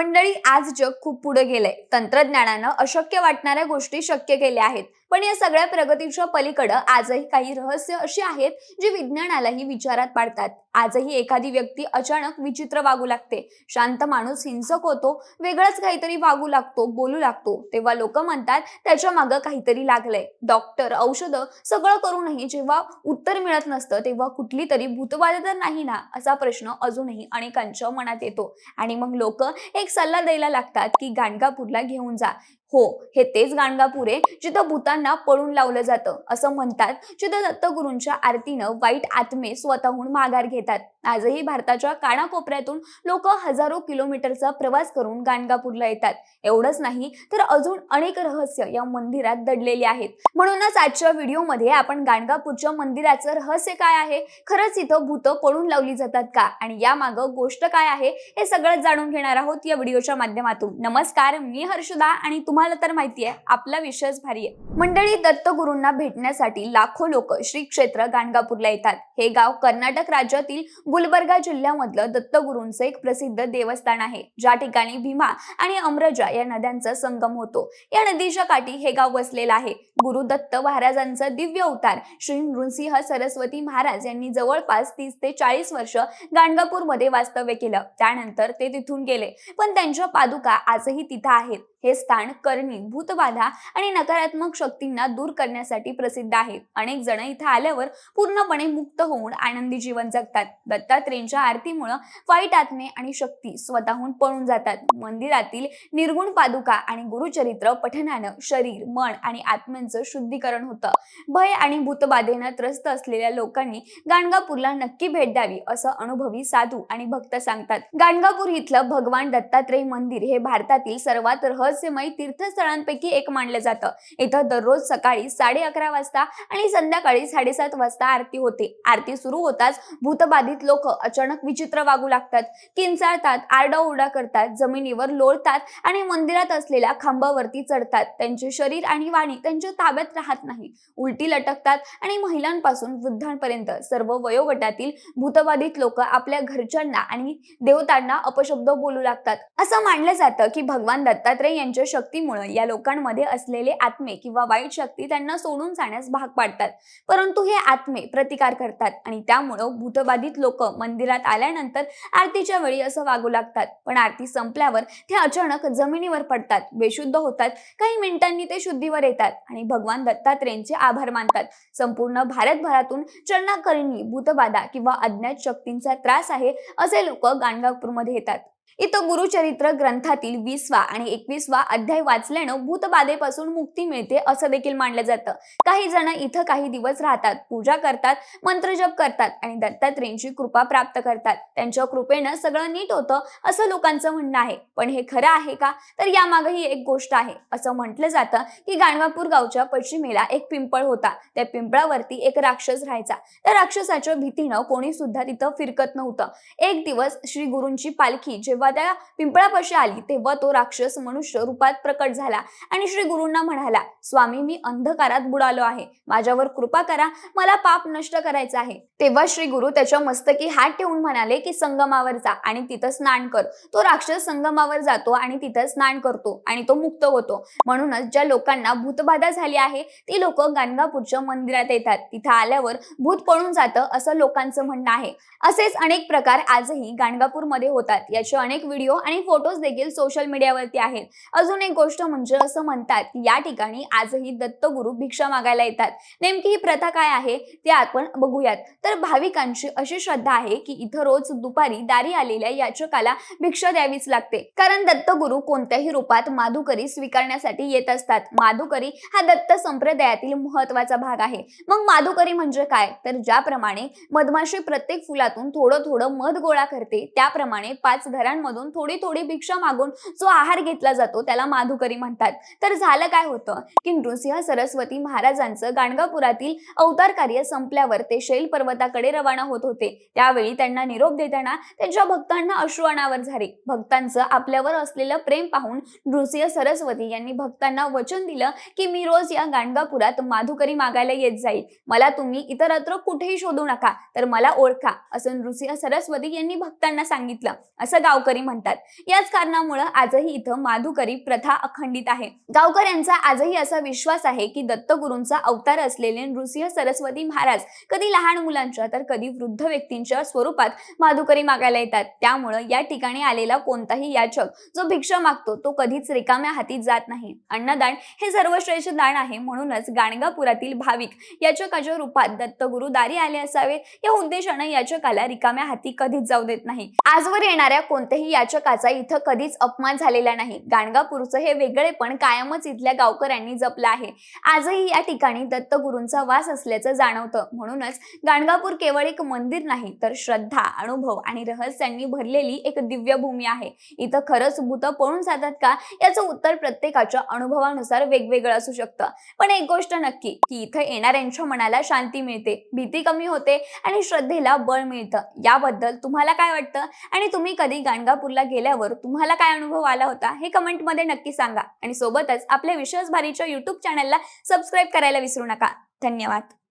मंडळी आज जग खूप पुढे गेलंय. तंत्रज्ञानानं अशक्य वाटणाऱ्या गोष्टी शक्य केल्या आहेत. पण या सगळ्या प्रगतीच्या पलीकडे आजही काही रहस्य अशी आहेत जी विज्ञानालाही विचारात पाडतात. आजही एखादी व्यक्ती अचानक विचित्र वागू लागते. शांत माणूस हिंसक होतो वेगळंच काहीतरी वागू लागतो बोलू लागतो. तेव्हा लोक म्हणतात त्याच्या मागं काहीतरी लागलंय. डॉक्टर औषधं सगळं करूनही जेव्हा उत्तर मिळत नसतं तेव्हा कुठली तरी भूतबाधा तर नाही ना असा प्रश्न अजूनही अनेकांच्या मनात येतो. आणि मग लोक एक सल्ला द्यायला लागतात की गाणगापूरला घेऊन जा. हो हे तेच गाणगापूर जिथं भूतांना पळून लावलं जातं असं म्हणतात जिथं दत्तगुरूंच्या आरतीनं वाईट आत्मे स्वतःहून माघार घेतात. आजही भारताच्या कानाकोपऱ्यातून लोक हजारो किलोमीटरचा प्रवास करून गाणगापूरला येतात. एवढंच नाही तर अजून अनेक रहस्य या मंदिरात दडलेले आहेत. म्हणूनच आजच्या व्हिडिओमध्ये आपण गाणगापूरच्या मंदिराचं रहस्य काय आहे? खरंच इथं भूतं पळून लावली जातात का? आणि या मागं गोष्ट काय आहे? हे सगळं जाणून घेणार आहोत या व्हिडिओच्या माध्यमातून. नमस्कार मी हर्षदा आणि तुम्हाला तुम्हाला तर माहिती आहे आपला विषयच भारी आहे. मंडळी दत्तगुरूंना भेटण्यासाठी लाखो लोक श्री क्षेत्र गाणगापूरला येतात. हे गाव कर्नाटक राज्यातील गुलबर्गा जिल्ह्यामधलं दत्तगुरूंचं एक प्रसिद्ध देवस्थान आहे. ज्या ठिकाणी भीमा आणि अमरजा या नद्यांचा संगम होतो. या नदीच्या काठी हे गाव वसलेलं आहे. गुरु दत्त महाराजांचा दिव्य अवतार श्री नृसिंह सरस्वती महाराज यांनी जवळपास तीस ते चाळीस वर्ष गाणगापूरमध्ये वास्तव्य केलं. त्यानंतर ते तिथून गेले. पण त्यांच्या पादुका आजही तिथं आहेत. हे स्थान करणी भूतबाधा आणि नकारात्मक शक्तींना दूर करण्यासाठी प्रसिद्ध आहे. अनेक जण इथं आल्यावर पूर्णपणे मुक्त होऊन आनंदी जीवन जगतात. दत्तात्रेंच्या आरतीमुळं वाईट आत्मे आणि शक्ती स्वतःहून पळून जातात. मंदिरातील निर्गुण पादुका आणि गुरुचरित्र पठनानं शरीर मन आणि आत्म्यांचं शुद्धीकरण होतं. भय आणि भूतबाधेनं त्रस्त असलेल्या लोकांनी गाणगापूरला नक्की भेट द्यावी असं अनुभवी साधू आणि भक्त सांगतात. गाणगापूर इथलं भगवान दत्तात्रय मंदिर हे भारतातील सर्वात रहस्यमय तीर्थ तीर्थस्थळांपैकी एक मानलं जातं. इथं दररोज सकाळी साडे अकरा वाजता आणि संध्याकाळी साडेसात वाजता आरती होते. आरती सुरू होताच भूतबाधित लोक अचानक विचित्र वागू लागतात. किंचाळतात आरडाओरडा करतात जमिनीवर लोळतात आणि मंदिरात असलेल्या खांबावरती चढतात. त्यांचे शरीर आणि वाणी त्यांच्या ताब्यात राहत नाही. उलटी लटकतात आणि महिलांपासून वृद्धांपर्यंत सर्व वयोगटातील भूतबाधित लोक आपल्या घरच्यांना आणि देवतांना अपशब्द बोलू लागतात. असं मानलं जातं की भगवान दत्तात्रय यांच्या शक्तीमुळे या लोकांमध्ये असलेले आत्मे किंवा वाईट शक्ती त्यांना सोडून जाण्यास भाग पाडतात. परंतु हे आत्मे प्रतिकार करतात आणि त्यामुळं भूतबाधित लोक मंदिरात आल्यानंतर आरतीच्या वेळी असं वागू लागतात. पण आरती संपल्यावर ते अचानक जमिनीवर पडतात बेशुद्ध होतात काही मिनिटांनी ते शुद्धीवर येतात आणि भगवान दत्तात्रेयांचे आभार मानतात. संपूर्ण भारतभरातून चलनाकरणी भूतबाधा किंवा अज्ञात शक्तींचा त्रास आहे असे लोक गाणगापूरमध्ये येतात. इथं गुरुचरित्र ग्रंथातील वीसवा आणि एकवीसवा अध्याय वाचल्यानं भूतबाधेपासून मुक्ती मिळते असं देखील मानलं जातं. काही जण इथं काही दिवस राहतात पूजा करतात मंत्रजप करतात आणि दत्तात्रेंची कृपा प्राप्त करतात. त्यांच्या कृपेनं सगळं नीट होतं असं लोकांचं म्हणणं आहे. पण हे खरं आहे का? तर यामागही एक गोष्ट आहे. असं म्हटलं जातं की गाणवापूर गावच्या पश्चिमेला एक पिंपळ होता. त्या पिंपळावरती एक राक्षस राहायचा. त्या राक्षसाच्या भीतीनं कोणी सुद्धा तिथं फिरकत नव्हतं. एक दिवस श्री गुरूंची पालखी जेव्हा त्या पिंपळापाशी आली तेव्हा तो राक्षस मनुष्य रूपात प्रकट झाला आणि श्री गुरूंना म्हणाला स्वामी मी अंधकारात बुडालो आहे. माझ्यावर कृपा करा. मला पाप नष्ट करायचं आहे. तेव्हा श्री गुरु त्याच्या मस्तकी हात ठेवून म्हणाले की संगमावर जा आणि तिथं स्नान कर. तो राक्षस संगमावर जातो आणि तिथं स्नान करतो आणि तो मुक्त होतो. म्हणूनच ज्या लोकांना भूतबाधा झाली आहे ती लोक गाणगापूरच्या मंदिरात येतात. तिथं आल्यावर भूत पळून जातं असं लोकांचं म्हणणं आहे. असेच अनेक प्रकार आजही गाणगापूरमध्ये होतात. याचे अनेक व्हिडिओ आणि फोटोज देखील सोशल मीडियावरती आहेत. अजून एक गोष्ट म्हणजे असं म्हणतात की या ठिकाणी आजही दत्तगुरु भिक्षा मागायला येतात. नेमकी ही प्रथा काय आहे ते आपण बघूयात. तर भाविकांची अशी श्रद्धा आहे की इथं रोज दुपारी दारी आलेल्या याचकाला भिक्षा द्यावीच लागते. कारण दत्तगुरु कोणत्याही रूपात माधुकरी स्वीकारण्यासाठी येत असतात. माधुकरी हा दत्त संप्रदायातील महत्त्वाचा भाग आहे. मग माधुकरी म्हणजे काय? तर ज्याप्रमाणे मधमाशी प्रत्येक फुलातून थोडं थोडं मध गोळा करते त्याप्रमाणे पाच घरांमधून थोडी थोडी भिक्षा मागून जो आहार घेतला जातो त्याला माधुकरी म्हणतात. तर झालं काय होतं? की नृसिंह सरस्वती महाराजांचं गाणगापुरातील अवतार कार्य संपल्यावर ते शैल पर्वताकडे रवाना होत होते. त्यावेळी त्यांना निरोप देताना त्यांच्या भक्तांना अश्रू अनावर झाले. भक्तांचं आपल्यावर असलेलं प्रेम पाहून नृसिंह सरस्वती यांनी भक्तांना वचन दिलं की मी रोज या गाणगापुरात माधुकरी मागायला येत जाईल. मला तुम्ही इतरत्र कुठेही शोधू नका तर मला ओळखा असं नृसिंह सरस्वती यांनी भक्तांना सांगितलं. असं गावकर गावकरी म्हणतात. याच कारणामुळे आजही इथं माधुकरी प्रथा अखंडित आहे. गावकऱ्यांचा आजही असा विश्वास आहे की दत्तगुरूंचा अवतार असलेले नृसिंह सरस्वती महाराज कधी लहान मुलांच्या तर कधी वृद्ध व्यक्तींच्या स्वरूपात माधुकरी मागायला येतात. त्यामुळं या ठिकाणी आलेला कोणताही याचक जो भिक्षा मागतो तो कधीच रिकाम्या हाती जात नाही. अन्नदान हे सर्वश्रेष्ठ दान आहे म्हणूनच गाणगापुरातील भाविक याचकाच्या रूपात दत्तगुरु दारी आले असावे. या उद्देशानं याचकाला रिकाम्या हाती कधीच जाऊ देत नाही. आजवर येणाऱ्या कोणत्याही याचकाचा इथं कधीच अपमान झालेला नाही. गाणगापूरचं हे वेगळेपण कायमच इथल्या गावकऱ्यांनी जपलं आहे. आजही या ठिकाणी दत्तगुरूंचा वास असल्याचं जाणवतं. म्हणूनच गाणगापूर केवळ एक मंदिर नाही तर श्रद्धा अनुभव आणि रहस्यांनी भरलेली एक दिव्य भूमी आहे. इथं खरंच भूत पळून जातात का? याचं उत्तर प्रत्येकाच्या अनुभवानुसार वेगवेगळं असू शकतं. पण एक गोष्ट नक्की की इथं येणाऱ्यांच्या मनाला शांती मिळते भीती कमी होते आणि श्रद्धेला बळ मिळतं. याबद्दल तुम्हाला काय वाटतं? आणि तुम्ही कधी गाणगापूरला गेल्यावर तुम्हाला काय अनुभव आला होता हे कमेंटमध्ये नक्की सांगा. आणि सोबतच आपल्या विश्वास भारीच्या युट्यूब चॅनलला सबस्क्राईब करायला विसरू नका. धन्यवाद.